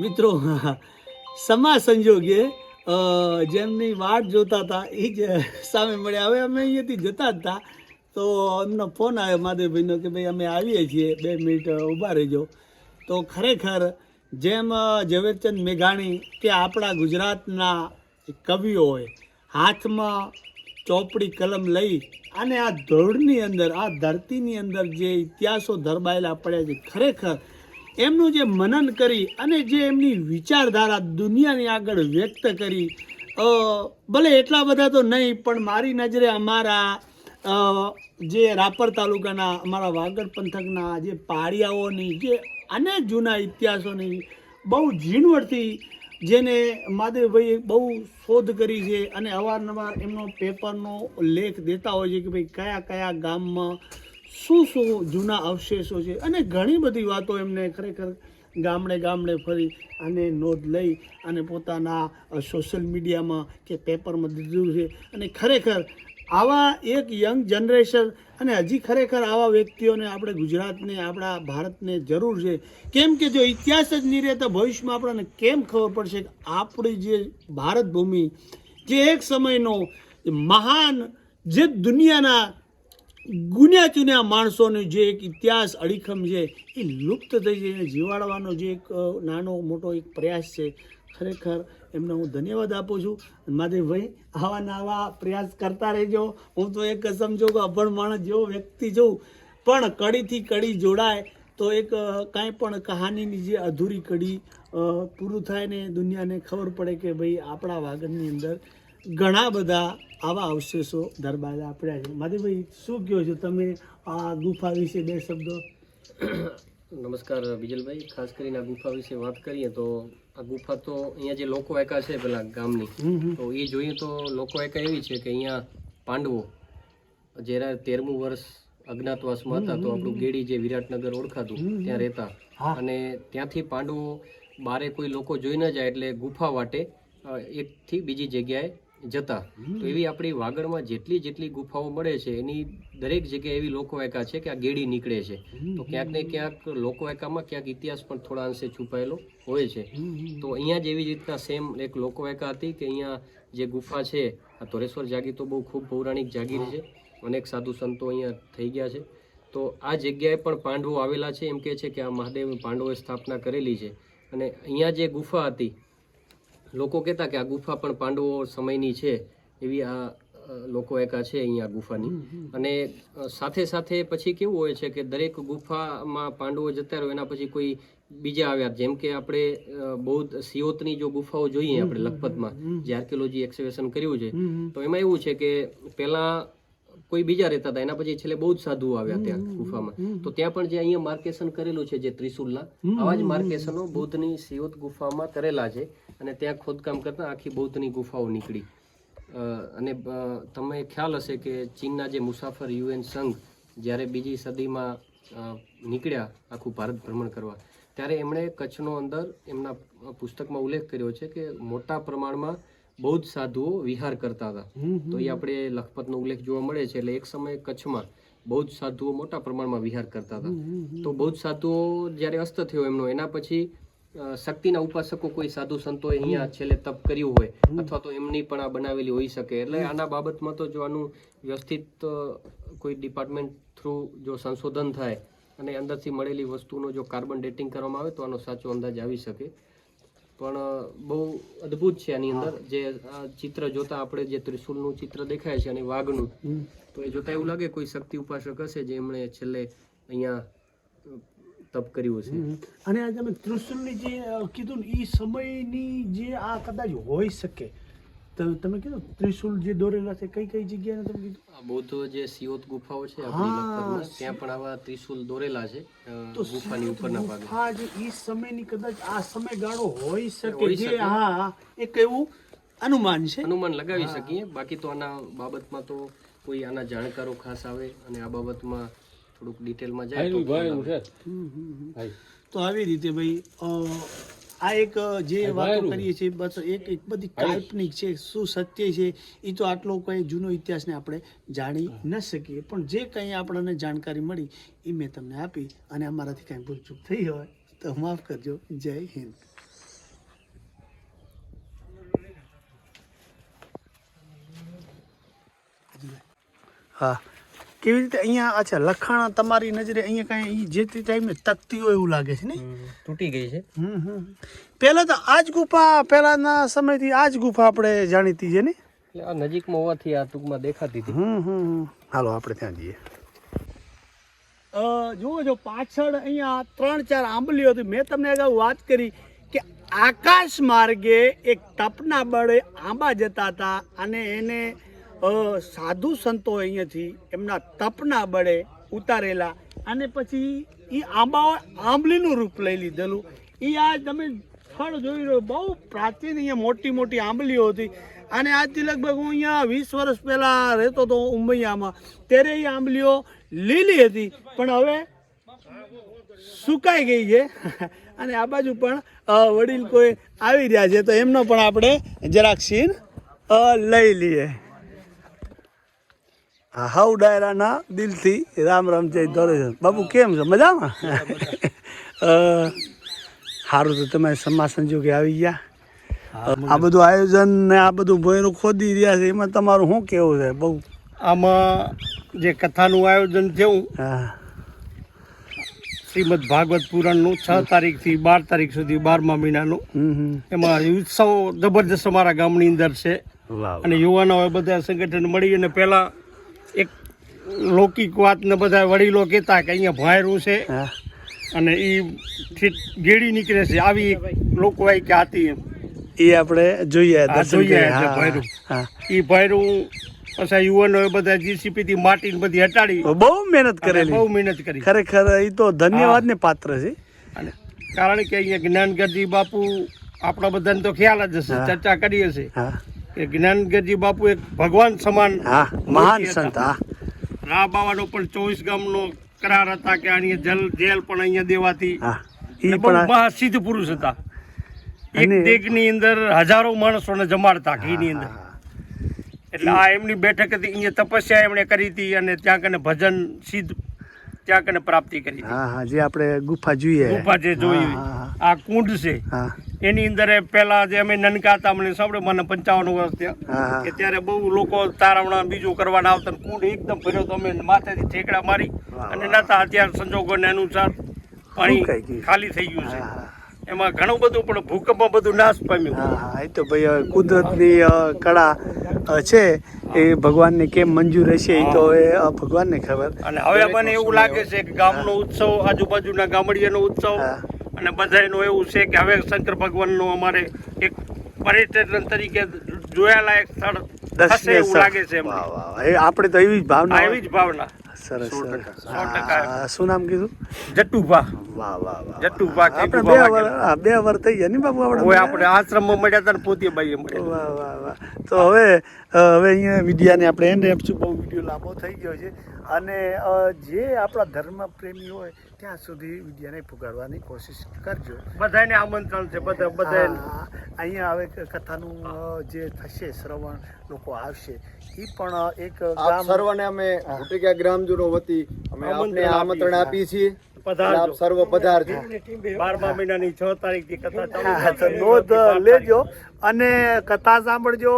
મિત્રો સમા સંજોગે જેમની વાટ જોતા હતા, એ જ સામે મળ્યા. હવે અમે અહીંયાથી જતા હતા. તો એમનો ફોન આવ્યો માધવભાઈનો કે ભાઈ, અમે આવીએ છીએ. બે મિનિટ ઊભા રહેજો. તો ખરેખર જેમ ઝવેરચંદ મેઘાણી કે આપણા ગુજરાતના કવિઓએ હાથમાં ચોપડી, કલમ લઈ અને આ ધોળની અંદર, આ ધરતીની અંદર જે ઇતિહાસો ધરબાયેલા પડ્યા છે, ખરેખર એમનું જે મનન કરી અને જે એમની વિચારધારા દુનિયાની આગળ વ્યક્ત કરી ભલે એટલા બધા તો નહીં, પણ મારી નજરે અમારા જે રાપર તાલુકાના, અમારા વાગડ પંથકના જે પાળિયાઓની, જે અને જૂના ઇતિહાસોની બહુ ઝીણવટથી જેને માધવભાઈએ બહુ શોધ કરી છે અને અવારનવાર એમનો પેપરનો લેખ દેતા હોય છે કે ભાઈ કયા કયા ગામમાં શું શું જૂના અવશેષો છે? અને ઘણી બધી વાતો એમને ખરેખર ગામડે ગામડે ફરી અને નોંધ લઈ અને પોતાના સોશિયલ મીડિયામાં કે પેપરમાં દીધું છે. અને ખરેખર આવા એક યંગ જનરેશન અને હજી ખરેખર આવા વ્યક્તિઓને આપણે ગુજરાતને, આપણા ભારતને જરૂર છે. કેમ કે જો ઇતિહાસ જ નહીં રહે તો ભવિષ્યમાં આપણને કેમ ખબર પડશે કે આપણી જે ભારત ભૂમિ જે એક સમયનો મહાન, જે દુનિયાના ગુન્યા ચુન્યા માણસોનો જે એક ઇતિહાસ અડીખમ છે, એ લુપ્ત થઈ જઈને જીવાડવાનો જે એક નાનો મોટો એક પ્રયાસ છે, ખરેખર એમને હું ધન્યવાદ આપું છું. માધવભાઈ આવા નવા પ્રયાસ કરતા રહેજો. હું તો એક સમજો કે અભણ માણસ જેવો વ્યક્તિ છું. પણ કડીથી કડી જોડાય તો એક કાંઈ પણ કહાનીની જે અધૂરી કડી પૂરું થાય ને દુનિયાને ખબર પડે કે ભાઈ આપણા વાગડની અંદર ઘણા બધા આવા અવશેષો દરબાર પડ્યા છે. માધીભાઈ શું કહો છો તમે આ ગુફા વિશે બે શબ્દો? નમસ્કાર બીજલભાઈ ખાસ કરીને આ ગુફા વિશે વાત કરીએ તો આ ગુફા તો અહીંયા જે લોકો એકા છે પેલા ગામની. તો એ જોઈએ તો લોકો એકા એવી છે કે અહીંયા પાંડવો જ્યારે તેરમું વર્ષ અજ્ઞાતવાસમાં હતા તો આપણું ગેડી જે વિરાટનગર ઓળખાતું ત્યાં રહેતા. અને ત્યાંથી પાંડવો બારે કોઈ લોકો જોઈ ન જાય એટલે ગુફા વાટે એકથી બીજી જગ્યાએ જતા. તો એવી આપણી વાગડમાં જેટલી જેટલી ગુફાઓ મળે છે એની દરેક જગ્યાએ એવી લોકો એકા છે કે આ ગેડી નીકળે છે. તો ક્યાંક ને ક્યાંક લોકો એકામાં ક્યાંક ઇતિહાસ પણ થોડા અંશે છુપાયેલો હોય છે. તો અહીંયા જેવી રીતના સેમ એક લોકો એકા હતી કે અહીંયા જે ગુફા છે આ તોરેશ્વર જાગીર તો બહુ ખૂબ પૌરાણિક જાગીર છે. અનેક સાધુ સંતો અહીંયા થઈ ગયા છે. તો આ જગ્યાએ પણ પાંડવો આવેલા છે એમ કે છે કે આ મહાદેવ પાંડવોએ સ્થાપના કરેલી છે. અને અહીંયા જે ગુફા હતી લોકો કહેતા કે આ ગુફા પણ પાંડવો સમયની છે એવી આ લોકો એકા છે અહીંયા ગુફાની. અને સાથે સાથે પછી કેવું હોય છે કે દરેક ગુફામાં પાંડવો જતા રહ્યો એના પછી કોઈ બીજા આવ્યા. જેમ કે આપણે બૌદ્ધ સિયોતની જો ગુફાઓ જોઈએ આપણે લખપતમાં જે આર્કિયોલોજી એક્સકેવેશન કર્યું છે તો એમાં એવું છે કે પહેલા કોઈ બીજા રહેતા હતા એના પછી છેલ્લે બહુ જ સાધુ આવ્યા ત્યાં ગુફામાં. તો ત્યાં પણ જે અહીંયા માર્કેશન કરેલું છે જે ત્રિશુલના આવા જ માર્કેશનો બૌદ્ધની સિયોત ગુફામાં કરેલા છે અને ત્યાં ખોદકામ કરતા આખી બૌદ્ધની ગુફાઓ નીકળી. અને તમે તમને ખ્યાલ હશે કે ચીનના જે મુસાફર યુએન સંઘ જ્યારે બીજી સદીમાં નીકળ્યા આખું ભારત ભ્રમણ કરવા ત્યારે એમણે કચ્છનો અંદર એમના પુસ્તકમાં ઉલ્લેખ કર્યો છે કે મોટા પ્રમાણમાં બૌદ્ધ સાધુઓ વિહાર કરતા હતા. તો એ આપણે લખપતનો ઉલ્લેખ જોવા મળે છે એટલે એક સમયે કચ્છમાં બૌદ્ધ સાધુઓ મોટા પ્રમાણમાં વિહાર કરતા હતા. તો બૌદ્ધ સાધુઓ જ્યારે અસ્ત થયો એમનો એના પછી શક્તિના ઉપાસકો કોઈ સાધુ સંતોએ અહીંયા છેલ્લે તપ કર્યું હોય અથવા તો એમની પણ આ બનાવેલી હોઈ શકે. એટલે આના બાબતમાં તો જો આનું વ્યવસ્થિત કોઈ ડિપાર્ટમેન્ટ થ્રુ જો સંશોધન થાય અને અંદરથી મળેલી વસ્તુનો જો કાર્બન ડેટિંગ કરવામાં આવે તો આનો સાચો અંદાજ આવી શકે. પણ બહુ અદ્ભુત છે આની અંદર. જે ચિત્ર જોતા આપણે જે ત્રિશુલનું ચિત્ર દેખાય છે અને વાઘનું તો એ જોતા એવું લાગે કોઈ શક્તિ ઉપાસક હશે જે એમણે છેલ્લે અહીંયા તપ કર્યું છે અને આ તમે ત્રિશુલની જે કીધું ને એ સમયની જે આ કદાચ હોઈ શકે તમે કીધું ત્રિશુલ જે દોરેલા છે કઈ કઈ જગ્યાએ તમે કીધું? બૌદ્ધ જે સિયોત ગુફાઓ છે હા, ત્યાં પણ આવા ત્રિશુલ દોરેલા છે તો ગુફાની ઉપરના ભાગે. ગુફા જે ઈ સમયની કદાચ આ સમયગાળો હોઈ શકે જે હા હા, એક એવું અનુમાન છે? અનુમાન લગાવી શકીએ બાકી તો આના બાબતમાં તો કોઈ આના જાણકારો ખાસ આવે અને આ બાબતમાં થોડુંક ડિટેલમાં જાય તો આવે. તો આવી રીતે ભાઈ આ એક જે વાતો કરીએ છીએ બસ એક એક બધી કાલ્પનિક છે શું સત્ય છે એ તો આટલો કંઈ જૂનો ઇતિહાસને આપણે જાણી ન શકીએ. પણ જે કંઈ આપણને જાણકારી મળી એ મેં તમને આપી અને અમારાથી કાંઈ ભૂલચૂક થઈ હોય તો માફ કરજો. જય હિન્દ. હા. કેવી રીતે અહીંયા અચ્છા લખાણ તમારી નજરે અહીંયા કાંઈ જે તે ટાઈમે તકતી હોય એવું લાગે છે ને તૂટી ગઈ છે. હમ હમ. પહેલા તો આ જ ગુફા પહેલાના સમયથી આ જ ગુફા આપણે જાણીતી છે ને એટલે આ નજીકમાં હોવાથી આ ટૂંકમાં દેખાતી હતી. હમ હમ. હાલો આપણે ત્યાં જઈએ. જુઓ જો પાછળ અહીંયા ત્રણ ચાર આંબલીઓ હતી. મેં તમને અગાઉ વાત કરી કે આકાશ માર્ગે એક તપના બળે આંબા જતા હતા અને એને સાધુ સંતો અહીંયાથી એમના તપના બળે ઉતારેલા અને પછી એ આંબા આંબલીનું રૂપ લઈ લીધેલું. એ આ તમે સ્થળ જોઈ રહ્યો, બહુ પ્રાચીન અહીંયા મોટી મોટી આંબલીઓ હતી. અને આજથી લગભગ હું અહીંયા વીસ વર્ષ પહેલાં રહેતો હતો ઉમૈયામાં. ત્યારે એ આંબલીઓ લીલી હતી, પણ હવે સુકાઈ ગઈ છે. અને આ બાજુ પણ વડીલ કોઈ આવી રહ્યા છે, તો એમનો પણ આપણે જરાક સીન લઈ લઈએ. હા હાઉ ડાયરાના દિલથી રામ રામ જય ધોરેશન બાપુ કેમ છો? મજામાં? સારું તો તમે સમા સંજોગે આવી ગયા. આ બધું આયોજન ને આ બધું ભોયરું ખોદી રહ્યા છે એમાં તમારું શું કેવું છે? બહુ આમાં જે કથાનું આયોજન થયું હા. શ્રીમદ ભાગવત પુરાણનું છ તારીખથી બાર તારીખ સુધી બારમા મહિનાનું. એમાં ઉત્સવ જબરજસ્ત અમારા ગામની અંદર છે. અને યુવાનોએ બધા સંગઠન મળી અને પહેલાં એક લૌકિક વાતને બધા વડીલો કહેતા કે અહીંયા ભાયરું છે. અને એ ગેડી નીકળે છે. આવી લોકવાય કે હતી એમ. એ આપણે જોઈએ જોઈએ. હા એ ભાયરું પછી યુવાનોએ બધા જીસીપીથી માટી ને બધી હટાડી. બહુ મહેનત કરેલી. બહુ મહેનત કરી. ખરેખર એ તો ધન્યવાદ ને પાત્ર છે. અને કારણ કે અહીંયા જ્ઞાનગરજી બાપુ આપણા બધાને તો ખ્યાલ જ હશે. ચર્ચા કરી હશે જ્ઞાનગરજી બાપુ એક ભગવાન સમાન હા મહાન સંત હા. રા બાવાનો પણ ચોવીસ ગામનો કરાર હતા કે અહીંયા જલ જેલ પણ અહીંયા દેવાતી. હા એ પણ મહાસિદ્ધ પુરુષ હતા. એક દેગની અંદર હજારો માણસોને જમાડતા ઘીની અંદર. એટલે આ એમની બેઠક હતી અહીંયા તપસ્યા એમણે કરી હતી અને ત્યાં કને ભજન સિદ્ધ ત્યાં કને પ્રાપ્તિ કરી હા હા જે આપણે ગુફા જોઈએ. ગુફા જે જોઈ હા, હા, આ કુંડ છે. એની અંદર એ પેલા જે અમે નનકા હતા મને સાંભળે મને પંચાવન વર્ષ થયા. કે ત્યારે બહુ લોકો તારવણા બીજું કરવાના આવતા કુંડ એકદમ ભર્યો તો અમે માથેથી ઠેકડા મારી અને નતા અત્યારે સંજોગોને અનુસાર પાણી. ખાલી થઈ ગયું છે. એમાં ઘણું બધું પણ ભૂકંપમાં બધું નાશ પામ્યું. હા એ તો ભાઈ કુદરતની કળા છે. એ ભગવાનને કેમ મંજૂર હશે એ તો એ ભગવાનને ખબર. અને હવે મને એવું લાગે છે કે ગામનો ઉત્સવ આજુબાજુના ગામડિયાનો ઉત્સવ. અને બધાનું એવું છે કે હવે શંકર ભગવાનનું અમારે એક પર્યટન તરીકે જોયાલાયક સ્થળ દર્શનીય એવું લાગે છે આપણે તો એવી જ ભાવના એવી જ ભાવના. સરસ શું નામ કીધું? જટ્ટુભા. વાહ વાહ વાહ આપણે બે વર બે વર થઈ ગયા ને બાપુ આપણે હોય આપણે આશ્રમમાં મળ્યા હતા ને પોતીબાઈએ મળ્યા વાહ વાહ વાહ. તો હવે હવે અહીંયા વિડિયાને આપણે એન્ડ આપશું બહુ વીડિયો લાંબો થઈ ગયો છે. અને જે આપણા ધર્મ પ્રેમી હોય ત્યાં સુધી વિદ્યાને પુગાડવાની કોશિશ કરજો. બધાને આમંત્રણ છે બધા બધા અહીંયા હવે કથાનું જે થશે શ્રવણ લોકો આવશે એ પણ એક સર્વને અમે ભૂટિકા ગ્રામજનો વતી અમે આપને આમંત્રણ આપીએ છીએ. પધારજો. આપ સર્વ પધારજો. બારમા મહિનાની છ તારીખથી કથા ચાલુ. નોંધ લેજો અને કથા સાંભળજો.